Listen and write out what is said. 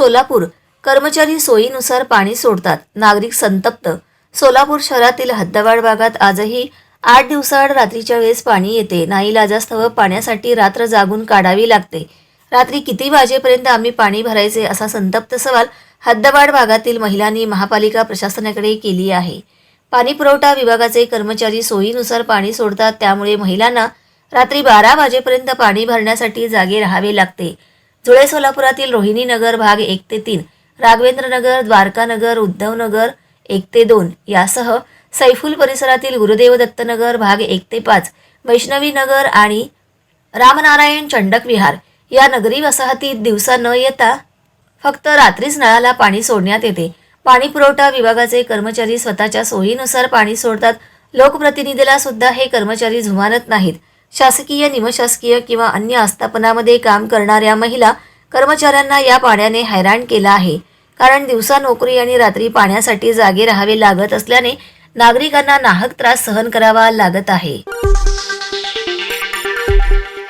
सोलापूर. कर्मचारी सोयीनुसार पाणी सोडतात. नागरिक संतप्त. सोलापूर शहरातील हद्दवाड भागात आजही आठ दिवसाआड रात्रीच्या वेळेस पाणी येते. नाईलाजास्तव पाण्यासाठी रात्र जागून काढावी लागते. रात्री किती वाजेपर्यंत आम्ही पाणी भरायचे असा संतप्त सवाल हद्दवाड भागातील महिलांनी महापालिका प्रशासनाकडे केली आहे. पाणी पुरवठा विभागाचे कर्मचारी सोयीनुसार पाणी सोडतात. त्यामुळे महिलांना रात्री बारा वाजेपर्यंत पाणी भरण्यासाठी जागे राहावे लागते. जुळे सोलापुरातील रोहिणी नगर भाग एक ते तीन राघवेंद्र नगर द्वारका नगर उद्धव नगर एक ते दोन यासह सैफुल परिसरातील गुरुदेव दत्तनगर भाग एक ते पाच वैष्णवी नगर आणि रामनारायण चंडक विहार या नगरी वसाहतीत दिवसा न येता फक्त रात्रीच नळाला पाणी सोडण्यात येते. पाणी पुरवठा विभागाचे कर्मचारी स्वतःच्या सोयीनुसार पाणी सोडतात. लोकप्रतिनिधीला सुद्धा हे कर्मचारी जुमानत नाहीत. शासकीय निमशासकीय किंवा अन्य आस्थापनामध्ये काम करणाऱ्या महिला कर्मचाऱ्यांना या पाण्याने हैराण केलं आहे. कारण दिवसा नोकरी आणि रात्री पाण्यासाठी जागे राहावे लागत असल्याने नागरिकांना नाहक त्रास सहन करावा लागत आहे.